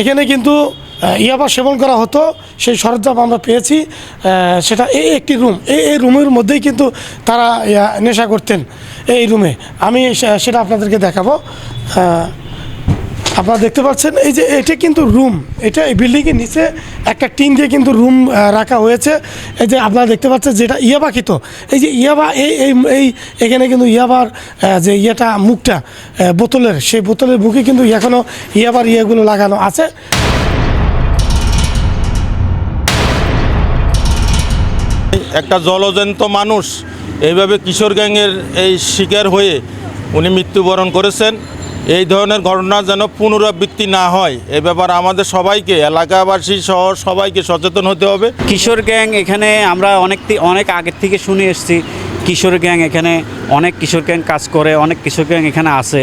এখানে কিন্তু ইয়াবা সেবন করা হতো, সেই সরঞ্জাম আমরা পেয়েছি সেটা এই একটি রুম। এই এই রুমের মধ্যেই কিন্তু তারা নেশা করতেন, এই রুমে। আমি সেটা আপনাদেরকে দেখাবো। আপনারা দেখতে পাচ্ছেন, এই যে এটা কিন্তু রুম এটা এই বিল্ডিংয়ের নিচে একটা টিন দিয়ে কিন্তু রুম রাখা হয়েছে। এই যে আপনারা দেখতে পাচ্ছেন যেটা ইয়াবা খিত এই যে ইয়াবা, এই এই এখানে কিন্তু ইয়াবার যে ইয়েটা, মুখটা বোতলের, সেই বোতলের মুখে কিন্তু এখনও ইয়াবার ইয়েগুলো লাগানো আছে। একটা জলজন্ত মানুষ, এইভাবে কিশোর গ্যাংয়ের এই শিকার হয়ে উনি মৃত্যুবরণ করেছেন। এই ধরনের ঘটনা যেন পুনরাবৃত্তি না হয়, এ ব্যাপারে আমাদের সবাইকে, এলাকাবাসী সহ সবাইকে সচেতন হতে হবে। কিশোর গ্যাং এখানে আমরা অনেক অনেক আগের থেকে শুনে এসছি, কিশোর গ্যাং এখানে অনেক কিশোর গ্যাং কাজ করে, অনেক কিশোর গ্যাং এখানে আছে।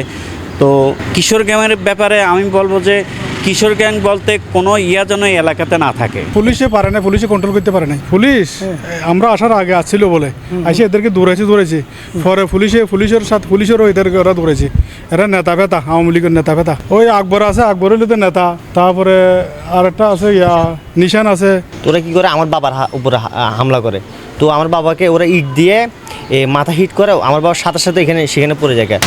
তো কিশোর গ্যাংয়ের ব্যাপারে আমি বলব যে কিশোর গ্যাং বলতে কোনো ইয়া যেন এই এলাকাতে না থাকে। পুলিশে পারে না পুলিশে কন্ট্রোল করতে পারে না পুলিশ? আমরা আসার আগে আসছিল বলে। আসে এদেরকে দৌড়াইছে দৌড়াইছে পরে পুলিশে পুলিশের সাথে পুলিশেরও এদেরকে ওরা দৌড়াইছে এরা নেতা ফেতা আওয়ামী লীগের নেতা ফেতা। ওই আকবর আছে আকবর হইলে তো নেতা। তারপরে আরেকটা আছে ইয়া নিশান আছে। তোরা কি করে আমার বাবার উপরে হা- হামলা করে? তো আমার বাবাকে ওরা ইট দিয়ে এ, মাথা হিট করে আমার বাবার সাথে সাথে এখানে সেখানে পড়ে যায়।